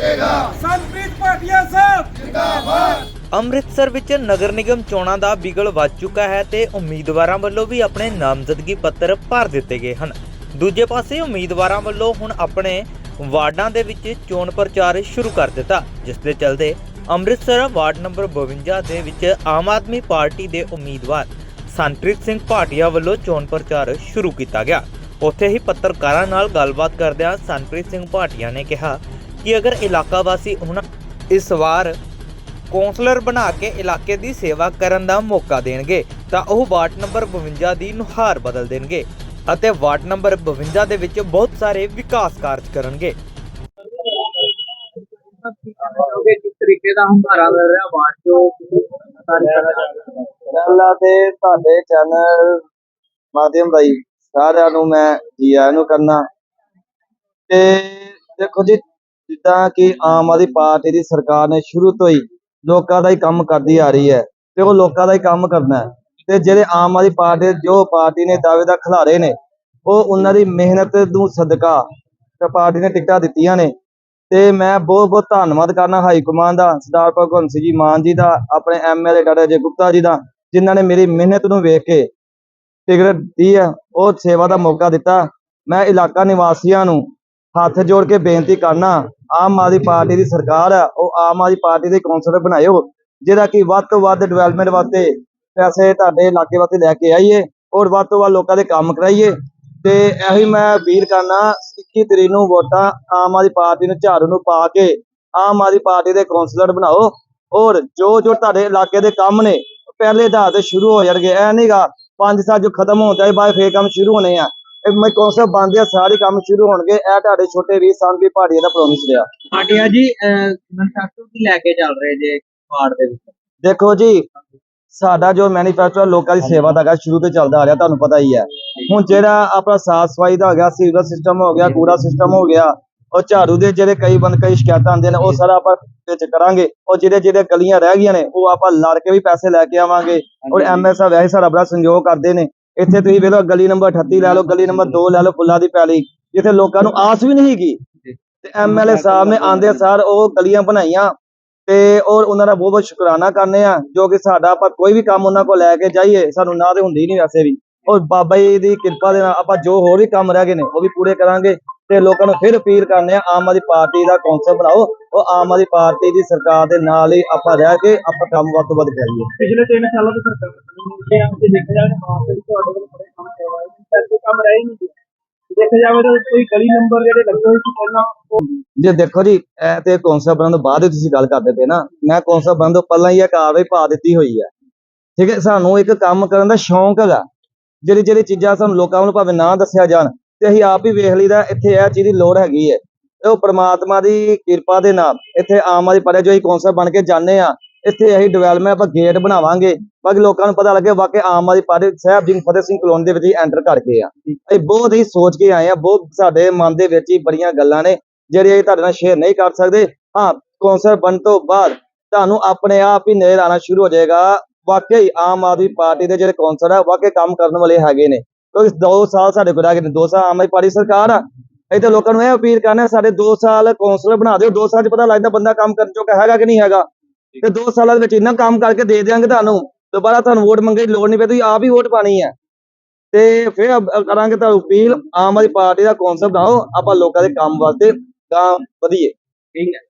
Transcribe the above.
ਸੰਪ੍ਰੀਤ ਭਾਟੀਆ ਸਾਹਿਬ। ਅੰਮ੍ਰਿਤਸਰ ਵਿੱਚ ਨਗਰ ਨਿਗਮ ਚੋਣਾਂ ਦਾ ਬਿਗਲ ਵੱਜ ਚੁੱਕਾ ਹੈ ਤੇ ਉਮੀਦਵਾਰਾਂ ਵੱਲੋਂ ਵੀ ਆਪਣੇ ਨਾਮਜ਼ਦਗੀ ਪੱਤਰ ਭਰ ਦਿੱਤੇ ਗਏ ਹਨ। ਦੂਜੇ ਪਾਸੇ ਉਮੀਦਵਾਰਾਂ ਵੱਲੋਂ ਹੁਣ ਆਪਣੇ ਵਾਰਡਾਂ ਦੇ ਵਿੱਚ ਚੋਣ ਪ੍ਰਚਾਰ ਸ਼ੁਰੂ ਕਰ ਦਿੱਤਾ ਜਿਸ ਦੇ ਚਲਦੇ ਅੰਮ੍ਰਿਤਸਰ ਵਾਰਡ ਨੰਬਰ 52 ਦੇ ਵਿੱਚ ਆਮ ਆਦਮੀ ਪਾਰਟੀ ਦੇ ਉਮੀਦਵਾਰ ਸੰਪ੍ਰੀਤ ਸਿੰਘ ਭਾਟੀਆ ਵੱਲੋਂ ਚੋਣ ਪ੍ਰਚਾਰ ਸ਼ੁਰੂ ਕੀਤਾ ਗਿਆ। ਉੱਥੇ ਹੀ ਪੱਤਰਕਾਰਾਂ ਨਾਲ ਗੱਲਬਾਤ ਕਰਦਿਆਂ ਸੰਪ੍ਰੀਤ ਸਿੰਘ ਭਾਟੀਆ ਨੇ ਕਿਹਾ ਕਿ ਅਗਰ ਇਲਾਕਾ ਵਾਸੀ ਉਹਨਾਂ ਇਸ ਵਾਰ ਕੌਂਸਲਰ ਬਣਾ ਕੇ ਇਲਾਕੇ ਦੀ ਸੇਵਾ ਕਰਨ ਦਾ ਮੌਕਾ ਦੇਣਗੇ ਤਾਂ ਉਹ ਵਾਰਡ ਨੰਬਰ 52 ਦੀ ਨੁਹਾਰ ਬਦਲ ਦੇਣਗੇ ਅਤੇ ਵਾਰਡ ਨੰਬਰ 52 ਦੇ ਵਿੱਚ ਬਹੁਤ ਸਾਰੇ ਵਿਕਾਸ ਕਾਰਜ ਕਰਨਗੇ। ਕਿਸ ਤਰੀਕੇ ਦਾ ਹੰਗਾਰਾ ਮਿਲ ਰਿਹਾ ਬਾਅਦ ਚੋਂ ਸਾਰੀ ਤਰ੍ਹਾਂ ਪਹਿਲਾਂ ਤੇ ਤੁਹਾਡੇ ਚੈਨਲ ਮਾਧਿਅਮ ਰਾਹੀਂ ਸਾਰਿਆਂ ਨੂੰ ਮੈਂ ਜੀ ਆਇਆਂ ਨੂੰ ਕਰਨਾ। ਤੇ ਦੇਖੋ ਜੀ ਜਿੱਦਾਂ ਕਿ ਆਮ ਆਦਮੀ ਪਾਰਟੀ ਦੀ ਸਰਕਾਰ ਨੇ ਸ਼ੁਰੂ ਤੋਂ ਹੀ ਲੋਕਾਂ ਦਾ ਹੀ ਕੰਮ ਕਰਦੀ ਆ ਰਹੀ ਹੈ ਤੇ ਉਹ ਲੋਕਾਂ ਦਾ ਹੀ ਕੰਮ ਕਰਨਾ ਹੈ। ਤੇ ਜਿਹੜੇ ਆਮ ਆਦਮੀ ਪਾਰਟੀ ਜੋ ਪਾਰਟੀ ਨੇ ਦਾਅਵੇ ਦਾ ਖਿਲਾਰੇ ਨੇ, ਉਹ ਉਹਨਾਂ ਦੀ ਮਿਹਨਤ ਨੂੰ ਸਦਕਾ ਤੇ ਪਾਰਟੀ ਨੇ ਟਿਕਟਾਂ ਦਿੱਤੀਆਂ ਨੇ। ਤੇ ਮੈਂ ਬਹੁਤ ਬਹੁਤ ਧੰਨਵਾਦ ਕਰਨਾ ਹਾਈ ਕਮਾਂਡ ਦਾ, ਸਰਦਾਰ ਭਗਵੰਤ ਸਿੰਘ ਜੀ ਮਾਨ ਜੀ ਦਾ, ਆਪਣੇ ਐਮਐਲਏ ਡਾਕਟਰ ਅਜੇ ਗੁਪਤਾ ਜੀ ਦਾ, ਜਿਨ੍ਹਾਂ ਨੇ ਮੇਰੀ ਮਿਹਨਤ ਨੂੰ ਵੇਖ ਕੇ ਟਿਕਟ ਦਿੱਤੀ ਹੈ, ਉਹ ਸੇਵਾ ਦਾ ਮੌਕਾ ਦਿੱਤਾ। ਮੈਂ ਇਲਾਕਾ ਨਿਵਾਸੀਆਂ ਨੂੰ ਹੱਥ ਜੋੜ ਕੇ ਬੇਨਤੀ ਕਰਨਾ, ਆਮ ਆਦਮੀ ਪਾਰਟੀ ਦੀ ਸਰਕਾਰ ਹੈ ਉਹ ਆਮ ਆਦਮੀ ਪਾਰਟੀ ਦੇ ਕੌਂਸਲਰ ਬਣਾਇਓ ਜਿਹੜਾ ਕਿ ਵੱਧ ਤੋਂ ਵੱਧ ਡਿਵੈਲਪਮੈਂਟ ਵਾਸਤੇ ਪੈਸੇ ਤੁਹਾਡੇ ਇਲਾਕੇ ਵਾਸਤੇ ਲੈ ਕੇ ਆਈਏ ਔਰ ਵੱਧ ਤੋਂ ਵੱਧ ਲੋਕਾਂ ਦੇ ਕੰਮ ਕਰਾਈਏ। ਤੇ ਇਹੀ ਮੈਂ ਅਪੀਲ ਕਰਨਾ 21 ਤਰੀਕ ਨੂੰ ਵੋਟਾਂ ਆਮ ਆਦਮੀ ਪਾਰਟੀ ਨੂੰ ਝਾੜੂ ਨੂੰ ਪਾ ਕੇ ਆਮ ਆਦਮੀ ਪਾਰਟੀ ਦੇ ਕੌਂਸਲਰ ਬਣਾਓ ਔਰ ਜੋ ਜੋ ਤੁਹਾਡੇ ਇਲਾਕੇ ਦੇ ਕੰਮ ਨੇ, ਪਹਿਲੇ ਆਧਾਰ ਤੇ ਸ਼ੁਰੂ ਹੋ ਜਾਣਗੇ। ਐ ਨਹੀਂਗਾ ਪੰਜ ਸਾਲ ਜੋ ਖਤਮ ਹੋਣ ਚਾਹੇ ਬਾਅਦ ਫੇਰ ਕੰਮ ਸ਼ੁਰੂ ਹੋਣੇ ਆ। ਮੈਂ ਕੌਂਸਲ ਬਣਦੇ ਆ ਸਾਰੇ ਕੰਮ ਸ਼ੁਰੂ ਹੋਣਗੇ। ਇਹ ਤੁਹਾਡੇ ਛੋਟੇ ਵੀਰ ਸਾਨ ਵੀ ਪਹਾੜੀਆਂ ਦਾ ਪ੍ਰੋਮਿਸ ਰਿਹਾ। ਪਾਟਿਆ ਜੀ ਮੈਨੂਫੈਕਚਰ ਕੀ ਲੈ ਕੇ ਚੱਲ ਰਹੇ ਜੇ ਬਾੜ ਦੇ ਵਿੱਚ? ਦੇਖੋ ਜੀ ਸਾਡਾ ਜੋ ਮੈਨੀਫੈਸਟੋ ਲੋਕਾਂ ਦੀ ਸੇਵਾ ਦਾ ਹੈਗਾ ਸ਼ੁਰੂ ਤੋਂ ਚੱਲਦਾ ਆ ਰਿਹਾ ਤੁਹਾਨੂੰ ਪਤਾ ਹੀ ਹੈ ਹੁਣ ਜਿਹੜਾ ਆਪਣਾ ਸਾਫ਼ ਸਫ਼ਾਈ ਦਾ ਹੋ ਗਿਆ ਸੀਵਰ ਸਿਸਟਮ ਹੋ ਗਿਆ ਕੂੜਾ ਸਿਸਟਮ ਹੋ ਗਿਆ ਉਹ ਝਾੜੂ ਦੇ ਜਿਹੜੇ ਕਈ ਬੰਦ ਕਈ ਸ਼ਿਕਾਇਤਾਂ ਆਉਂਦੀਆਂ ਨੇ ਉਹ ਸਾਰਾ ਆਪਾਂ ਵਿੱਚ ਕਰਾਂਗੇ। ਉਹ ਜਿਹੜੇ ਜਿਹੜੇ ਗਲੀਆਂ ਰਹਿ ਗਈਆਂ ਨੇ ਉਹ ਆਪਾਂ ਲੜ ਕੇ ਵੀ ਪੈਸੇ ਲੈ ਕੇ ਆਵਾਂਗੇ। ਔਰ ਐਮਐਸ ਵੈਸੇ ਸਾਡਾ ਬੜਾ ਸੰਯੋਗ ਕਰਦੇ ਨੇ। ਇੱਥੇ ਤੁਸੀਂ ਵੇਖ ਲਓ ਗਲੀ ਨੰਬਰ 38 ਲੈ ਲਓ ਗਲੀ ਨੰਬਰ 2 ਲੈ ਲਓ ਫੁੱਲਾਂ ਦੀ ਪੈਲੀ ਜਿੱਥੇ ਲੋਕਾਂ ਨੂੰ ਆਸ ਵੀ ਨਹੀਂ ਹੈਗੀ ਤੇ ਐਮਐਲਏ ਸਾਹਿਬ ਨੇ ਆਂਦੇ ਸਾਰ ਉਹ ਗਲੀਆਂ ਬਣਾਈਆਂ ਤੇ ਔਰ ਉਹਨਾਂ ਦਾ ਬਹੁਤ ਬਹੁਤ ਸ਼ੁਕਰਾਨਾ ਕਰਨੇ ਆ ਜੋ ਕਿ ਸਾਡਾ ਆਪਾਂ ਕੋਈ ਵੀ ਕੰਮ ਉਹਨਾਂ ਕੋਲ ਲੈ ਕੇ ਜਾਈਏ ਸਾਨੂੰ ਨਾ ਤੇ ਹੁੰਦੀ ਨਹੀਂ ਵੈਸੇ ਵੀ। ਔਰ ਬਾਬਾ ਜੀ ਦੀ ਕਿਰਪਾ ਦੇ ਨਾਲ ਆਪਾਂ ਜੋ ਹੋਰ ਵੀ ਕੰਮ ਰਹਿ ਗਏ ਨੇ ਉਹ ਵੀ ਪੂਰੇ ਕਰਾਂਗੇ। ਤੇ ਲੋਕਾਂ ਨੂੰ ਫਿਰ ਅਪੀਲ ਕਰਨੇ ਆ ਆਮ ਆਦਮੀ ਪਾਰਟੀ ਦਾ ਕੌਂਸਲ ਬਣਾਓ ਉਹ ਆਮ ਆਦਮੀ ਪਾਰਟੀ ਦੀ ਸਰਕਾਰ ਦੇ ਨਾਲ ਹੀ ਆਪਾਂ ਰਹਿ ਕੇ ਆਪਾਂ ਕੰਮ ਵੱਧ ਤੋਂ ਵੱਧ ਕਰੀਏ। ਪਿਛਲੇ 3 ਸਾਲਾਂ ਤੋਂ ਸਰਕਾਰ ਨੇ ਤੇ ਦੇਖਿਆ ਜਾਵੇ ਮਾਰਕੀਟ ਤੁਹਾਡੇ ਕੋਲ ਬੜੇ ਕੰਮ ਕਰਵਾਏ ਨੇ ਕੋਈ ਕੰਮ ਰਹਿ ਨਹੀਂ ਗਿਆ। ਦੇਖਿਆ ਜਾਵੇ ਤਾਂ ਕੋਈ ਗਲੀ ਨੰਬਰ ਜਿਹੜੇ ਲੱਗੇ ਹੋਏ ਸੀ ਪਹਿਲਾਂ ਜੇ ਦੇਖੋ ਜੀ ਇਹ ਤੇ ਕੌਂਸਲ ਬਣਨ ਤੋਂ ਬਾਅਦ ਤੁਸੀਂ ਗੱਲ ਕਰਦੇ ਪਏ ਨਾ ਮੈਂ ਕੌਂਸਲ ਬਣਨ ਤੋਂ ਪਹਿਲਾਂ ਹੀ ਇਹ ਕਾਰਵਾਈ ਪਾ ਦਿੱਤੀ ਹੋਈ ਹੈ। ਠੀਕ ਹੈ ਸਾਨੂੰ ਇੱਕ ਕੰਮ ਕਰਨ ਦਾ ਸ਼ੌਂਕ ਹੈਗਾ। ਜਿਹੜੀ ਜਿਹੜੀ ਚੀਜ਼ਾਂ ਸਾਨੂੰ ਲੋਕਾਂ ਨੂੰ ਭਾਵੇਂ ਨਾ ਦੱਸਿਆ ਜਾਣ ਤੇ ਅਸੀਂ ਆਪ ਹੀ ਵੇਖ ਲਈਦਾ, ਇੱਥੇ ਇਹ ਚੀਜ਼ ਦੀ ਲੋੜ ਹੈਗੀ ਹੈ ਤੇ ਉਹ ਪ੍ਰਮਾਤਮਾ ਦੀ ਕਿਰਪਾ ਦੇ ਨਾਲ ਇੱਥੇ ਆਮ ਆਦਮੀ ਪਾਰਟੀ ਜੋ ਅਸੀਂ ਕੌਂਸਲ ਬਣ ਕੇ ਜਾਂਦੇ ਆ ਇੱਥੇ ਅਸੀਂ ਡਿਵੈਲਪਮੈਂਟ ਆਪਾਂ ਗੇਟ ਬਣਾਵਾਂਗੇ। ਬਾਕੀ ਲੋਕਾਂ ਨੂੰ ਪਤਾ ਲੱਗੇ ਵਾਕਿਆ ਆਮ ਆਦਮੀ ਪਾਰਟੀ ਸਾਹਿਬ ਜੀ ਫਤਿਹ ਸਿੰਘ ਕਲੋਨੀ ਦੇ ਵਿੱਚ ਹੀ ਐਂਟਰ ਕਰਕੇ ਆ। ਅਸੀਂ ਬਹੁਤ ਹੀ ਸੋਚ ਕੇ ਆਏ ਆ ਬਹੁਤ ਸਾਡੇ ਮਨ ਦੇ ਵਿੱਚ ਹੀ ਬੜੀਆਂ ਗੱਲਾਂ ਨੇ, ਜਿਹੜੀਆਂ ਅਸੀਂ ਤੁਹਾਡੇ ਨਾਲ ਸ਼ੇਅਰ ਨਹੀਂ ਕਰ ਸਕਦੇ। ਹਾਂ ਕੌਂਸਲ ਬਣ ਤੋਂ ਬਾਅਦ ਤੁਹਾਨੂੰ ਆਪਣੇ ਆਪ ਹੀ ਨਜ਼ਰ ਆਣਾ ਸ਼ੁਰੂ ਹੋ ਜਾਏਗਾ। ਵਾਕਈ ਆਮ ਆਦਮੀ ਪਾਰਟੀ ਦੇ ਜਿਹੜੇ ਕੌਂਸਲ ਆ, ਵਾਕਈ ਕੰਮ ਕਰਨ ਵਾਲੇ ਹੈਗੇ ਨੇ। ਕਿਉਂਕਿ 2 ਸਾਲ ਸਾਡੇ ਕੋਲ ਰਹਿ ਗਏ ਨੇ 2 ਸਾਲ ਆਮ ਆਦਮੀ ਪਾਰਟੀ ਸਰਕਾਰ ਆ। ਇਹ ਤਾਂ ਲੋਕਾਂ ਨੂੰ ਇਹ ਅਪੀਲ ਕਰਨਾ, ਸਾਡੇ 2 ਸਾਲ ਕੌਂਸਲਰ ਬਣਾ ਦਿਓ 2 ਸਾਲ ਚ ਪਤਾ ਲੱਗਦਾ ਬੰਦਾ ਕੰਮ ਕਰਨ ਚੁੱਕਾ ਹੈਗਾ ਕਿ ਨਹੀਂ ਹੈਗਾ। ਤੇ 2 ਸਾਲਾਂ ਦੇ ਵਿੱਚ ਇੰਨਾ ਕੰਮ ਕਰਕੇ ਦੇ ਦਿਆਂਗੇ ਤੁਹਾਨੂੰ, ਦੁਬਾਰਾ ਤੁਹਾਨੂੰ ਵੋਟ ਮੰਗਣ ਦੀ ਲੋੜ ਨਹੀਂ ਪਈ, ਤੁਸੀਂ ਆਪ ਹੀ ਵੋਟ ਪਾਣੀ ਹੈ। ਤੇ ਫਿਰ ਕਰਾਂਗੇ ਤੁਹਾਨੂੰ ਅਪੀਲ, ਆਮ ਆਦਮੀ ਪਾਰਟੀ ਦਾ ਕੌਂਸਲ ਬਣਾਓ, ਆਪਾਂ ਲੋਕਾਂ ਦੇ ਕੰਮ ਵਾਸਤੇ ਤਾਂ ਵਧੀਏ। ਠੀਕ ਹੈ।